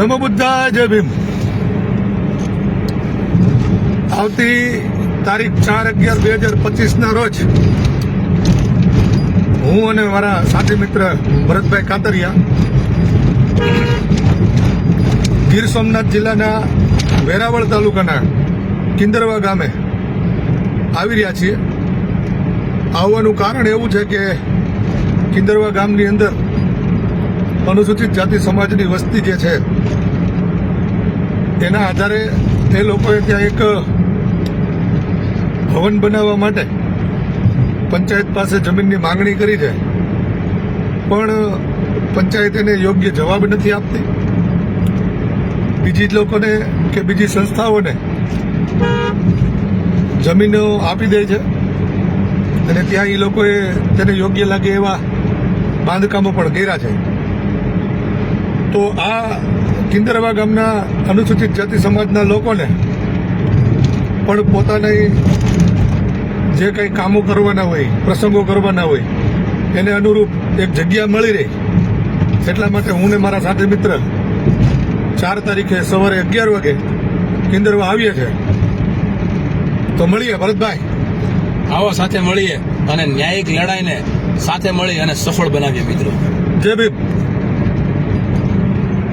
નમો બુદ્ધા જય ભીમ. આવતી તારીખ ચાર અગિયાર બે હજાર પચીસ ના રોજ હું અને મારા સાથી મિત્ર ભરતભાઈ કાતરિયા ગીર સોમનાથ જિલ્લાના વેરાવળ તાલુકાના કિંદરવા ગામે આવી રહ્યા છીએ. આવવાનું કારણ એવું છે કે કિંદરવા ગામની અંદર અનુસૂચિત જાતિ સમાજની વસ્તી જે છે, એના આધારે એ લોકોએ ત્યાં એક ભવન બનાવવા માટે પંચાયત પાસે જમીનની માંગણી કરી છે. પણ પંચાયત એને યોગ્ય જવાબ નથી આપતી. બીજી લોકોને કે બીજી સંસ્થાઓને જમીનો આપી દે છે અને ત્યાં એ લોકોએ તેને યોગ્ય લાગે એવા બાંધકામો પણ કર્યા છે. તો આ કિંદરવા ગામના અનુસૂચિત જાતિ સમાજના લોકોને પણ પોતાની જે કંઈ કામો કરવાના હોય પ્રસંગો કરવાના હોય એને અનુરૂપ એક જગ્યા મળી રહી. એટલા માટે હું ને મારા સાથે મિત્ર ચાર તારીખે સવારે અગિયાર વાગે કિંદરવા આવીએ છે તો મળીએ ભરતભાઈ. આવો સાથે મળીએ અને ન્યાયિક લડાઈને સાથે મળી અને સફળ બનાવીએ મિત્રો. જય ભીમ.